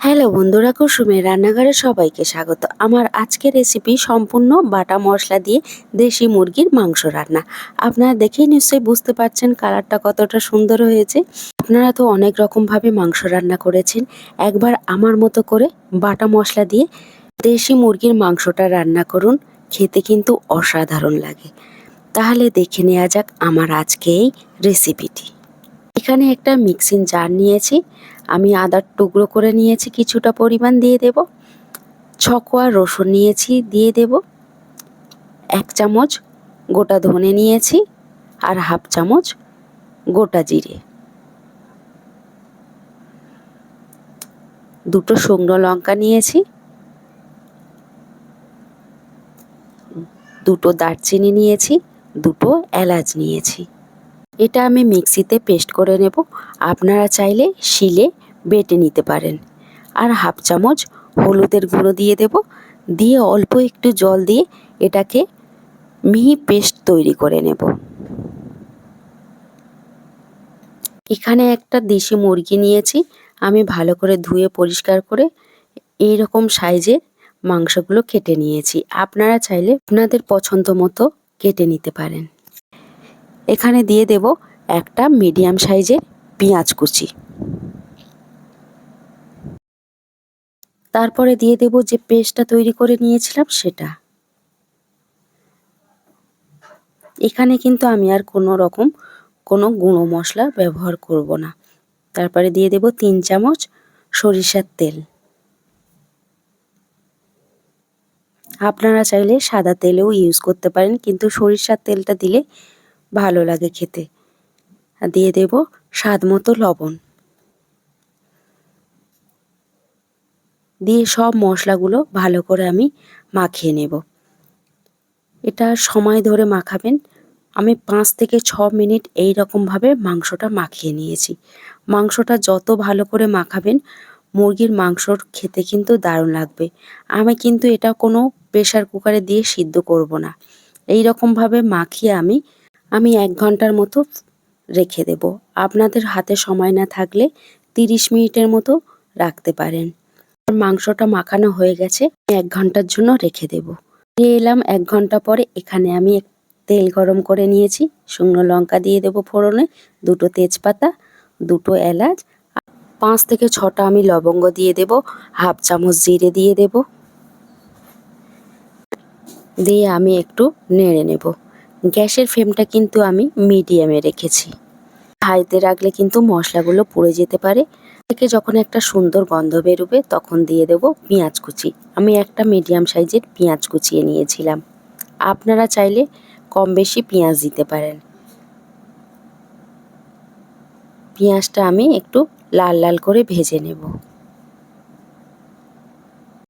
Hello বন্ধুরা, কুসুমের রান্নাঘরে সবাইকে স্বাগত। আমার আজকের রেসিপি সম্পূর্ণ বাটা মশলা দিয়ে দেশি মুরগির মাংস রান্না। আপনারা দেখেই নিশ্চয়ই বুঝতে পারছেন কালারটা কতটা সুন্দর হয়েছে। আপনারা তো অনেক রকমভাবে মাংস রান্না করেছেন। একবার আমার মতো করে বাটা মশলা দিয়ে দেশি মুরগির মাংসটা রান্না করুন, খেতে কিন্তু অসাধারণ লাগে। তাহলে দেখে নেওয়া যাক আমার আজকে এই রেসিপিটি এখানে একটা মিক্সিং জার নিয়েছি। আমি আদার টুকরো করে নিয়েছি, কিছুটা পরিমাণ দিয়ে দেব। ছকোয়া রসুন নিয়েছি, দিয়ে দেব। এক চামচ গোটা ধনে নিয়েছি আর হাফ চামচ গোটা জিরে। দুটো শুকনো লঙ্কা নিয়েছি। দুটো দারচিনি নিয়েছি, দুটো এলাচ নিয়েছি। এটা আমি মিক্সিতে পেস্ট করে নেব। আপনারা চাইলে শিলে বেটে নিতে পারেন। আর হাফ চামচ হলুদের গুঁড়ো দিয়ে দেব। দিয়ে অল্প একটু জল দিয়ে এটাকে মিহি পেস্ট তৈরি করে নেব। এখানে একটা দেশি মুরগি নিয়েছি। আমি ভালো করে ধুয়ে পরিষ্কার করে এই রকম সাইজের মাংসগুলো কেটে নিয়েছি। আপনারা চাইলে আপনাদের পছন্দ মতো কেটে নিতে পারেন। এখানে দিয়ে দেব একটা মিডিয়াম সাইজের পেঁয়াজ কুচি। তারপরে দিয়ে দেব যে পেস্টটা তৈরি করে নিয়েছিলাম সেটা। এখানে কিন্তু আমি আর কোনো রকম কোনো গুঁড়ো মশলা ব্যবহার করব না। তারপরে দিয়ে দেব তিন চামচ সরিষার তেল। আপনারা চাইলে সাদা তেলেও ইউজ করতে পারেন, কিন্তু সরিষার তেলটা দিলে ভালো লাগে খেতে। দিয়ে দেব স্বাদ মতো লবণ। দিয়ে সব মশলাগুলো ভালো করে আমি মাখিয়ে নেব। এটা সময় ধরে মাখাবেন। আমি পাঁচ থেকে ছ মিনিট এই রকমভাবে মাংসটা মাখিয়ে নিয়েছি। মাংসটা যত ভালো করে মাখাবেন, মুরগির মাংসর খেতে কিন্তু দারুণ লাগবে। আমি কিন্তু এটা কোনো প্রেশার কুকারে দিয়ে সিদ্ধ করব না। এই রকমভাবে মাখিয়ে আমি আমি এক ঘণ্টার মতো রেখে দেব। আপনাদের হাতে সময় না থাকলে তিরিশ মিনিটের মতো রাখতে পারেন। মাংসটা মাখানো হয়ে গেছে এক ঘণ্টার জন্য রেখে দেব। নিয়ে এলাম এক ঘণ্টা পরে, এখানে আমি তেল গরম করে নিয়েছি, শুকনো লঙ্কা দিয়ে দেব ফোড়নে, দুটো তেজপাতা, দুটো এলাচ পাঁচ থেকে ছটা আমি লবঙ্গ দিয়ে দেব, হাফ চামচ জিরে দিয়ে দেব। দিয়ে আমি একটু নেড়ে নেব। গ্যাসের ফ্লেমটা কিন্তু আমি মিডিয়ামে রেখেছি। হাইতে রাখলে কিন্তু মশলাগুলো পুড়ে যেতে পারে। থেকে যখন একটা সুন্দর গন্ধ বেরোবে, তখন দিয়ে দেব পেঁয়াজ কুচি। আমি একটা মিডিয়াম সাইজের পেঁয়াজ কুচিয়ে নিয়েছিলাম। আপনারা চাইলে কম বেশি পেঁয়াজ দিতে পারেন। পেঁয়াজটা আমি একটু লাল লাল করে ভেজে নেব।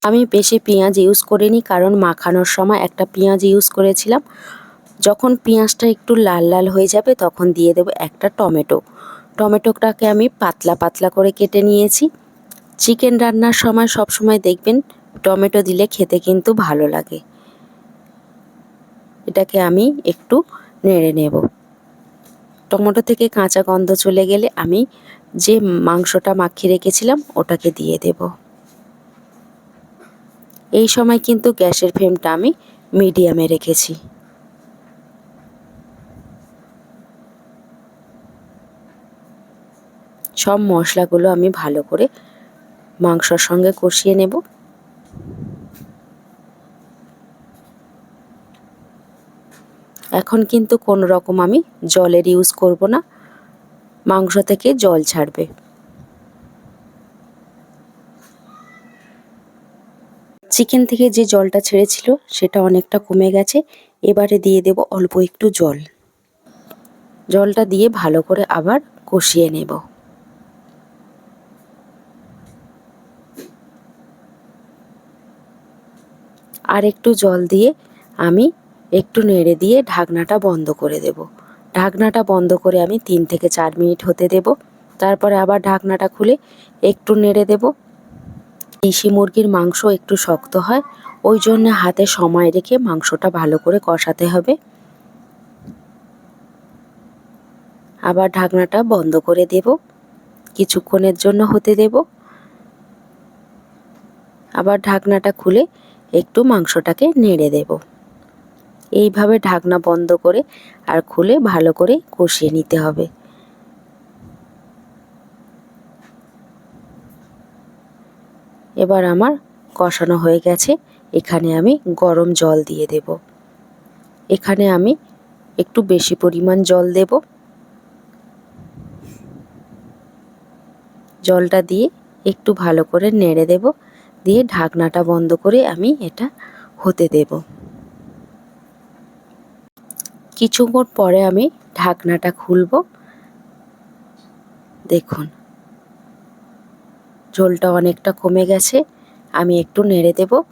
আমি বেশি পেঁয়াজ ইউজ করিনি কারণ মাখানোর সময় একটা পেঁয়াজ ইউজ করেছিলাম। যখন পেঁয়াজটা একটু লাল লাল হয়ে যাবে, তখন দিয়ে দেব একটা টমেটো। টমেটোটাকে আমি পাতলা পাতলা করে কেটে নিয়েছি। চিকেন রান্নার সময় সব সময় দেখবেন টমেটো দিলে খেতে কিন্তু ভালো লাগে। এটাকে আমি একটু নেড়ে নেব। টমেটো থেকে কাঁচা গন্ধ চলে গেলে আমি যে মাংসটা মাখিয়ে রেখেছিলাম ওটাকে দিয়ে দেব। এই সময় কিন্তু গ্যাসের ফ্লেমটা আমি মিডিয়ামে রেখেছি। সব মশলাগুলো আমি ভালো করে মাংসর সঙ্গে কষিয়ে নেব। এখন কিন্তু কোনো রকম আমি জলের ইউজ করব না। মাংস থেকে জল ছাড়বে। চিকেন থেকে যে জলটা ছেড়েছিল সেটা অনেকটা কমে গেছে। এবারে দিয়ে দেব অল্প একটু জল। জলটা দিয়ে ভালো করে আবার কষিয়ে নেব। আর একটু জল দিয়ে আমি একটু নেড়ে দিয়ে ঢাকনাটা বন্ধ করে দেব। ঢাকনাটা বন্ধ করে আমি তিন থেকে চার মিনিট হতে দেব। তারপরে আবার ঢাকনাটা খুলে একটু নেড়ে দেব। দেশি মুরগির মাংস একটু শক্ত হয়, ওই জন্য হাতে সময় রেখে মাংসটা ভালো করে কষাতে হবে। আবার ঢাকনাটা বন্ধ করে দেব। কিছুক্ষণের জন্য হতে দেব। আবার ঢাকনাটা খুলে একটু মাংসটাকে নেড়ে দেব। এইভাবে ঢাকনা বন্ধ করে আর খুলে ভালো করে কষিয়ে নিতে হবে। এবার আমার কষানো হয়ে গেছে। এখানে আমি গরম জল দিয়ে দেব। এখানে আমি একটু বেশি পরিমাণ জল দেব। জলটা দিয়ে একটু ভালো করে নেড়ে দেব। দিয়ে ঢাকনাটা বন্ধ করে আমি এটা হতে দেব। কিছুক্ষণ পরে আমি ঢাকনাটা খুলব। দেখুন। ঝোলটা অনেকটা কমে গেছে, আমি একটু নেড়ে দেব।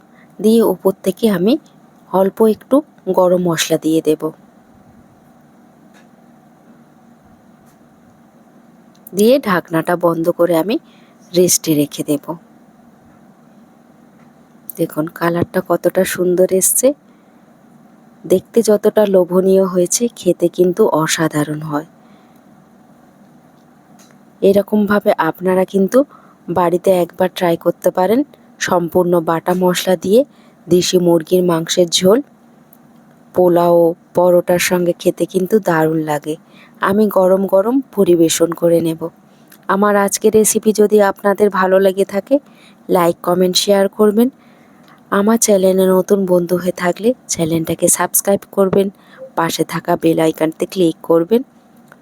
দিয়ে উপর থেকে আমি অল্প একটু গরম মশলা দিয়ে দেব। দিয়ে ঢাকনাটা বন্ধ করে আমি রেস্টে রেখে দেব। দেখুন, কালারটা কতটা সুন্দর এসছে। দেখতে যতটা লোভনীয় হয়েছে, খেতে কিন্তু অসাধারণ হয়। এরকমভাবে আপনারা কিন্তু বাড়িতে একবার ট্রাই করতে পারেন। সম্পূর্ণ বাটা মশলা দিয়ে দেশি মুরগির মাংসের ঝোল। পোলাও, পরোটার সঙ্গে খেতে কিন্তু দারুণ লাগে। আমি গরম গরম পরিবেশন করে নেব। আমার আজকের রেসিপি যদি আপনাদের ভালো লেগে থাকে লাইক কমেন্ট শেয়ার করবেন। আমার চ্যানেলে নতুন বন্ধু হয়ে থাকলে চ্যানেলটাকে সাবস্ক্রাইব করবেন, পাশে থাকা বেল আইকনতে ক্লিক করবেন।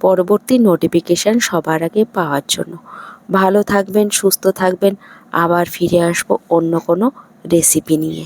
পরবর্তী নোটিফিকেশান সবার আগে পাওয়ার জন্য। ভালো থাকবেন, সুস্থ থাকবেন। আবার ফিরে আসব অন্য কোনো রেসিপি নিয়ে।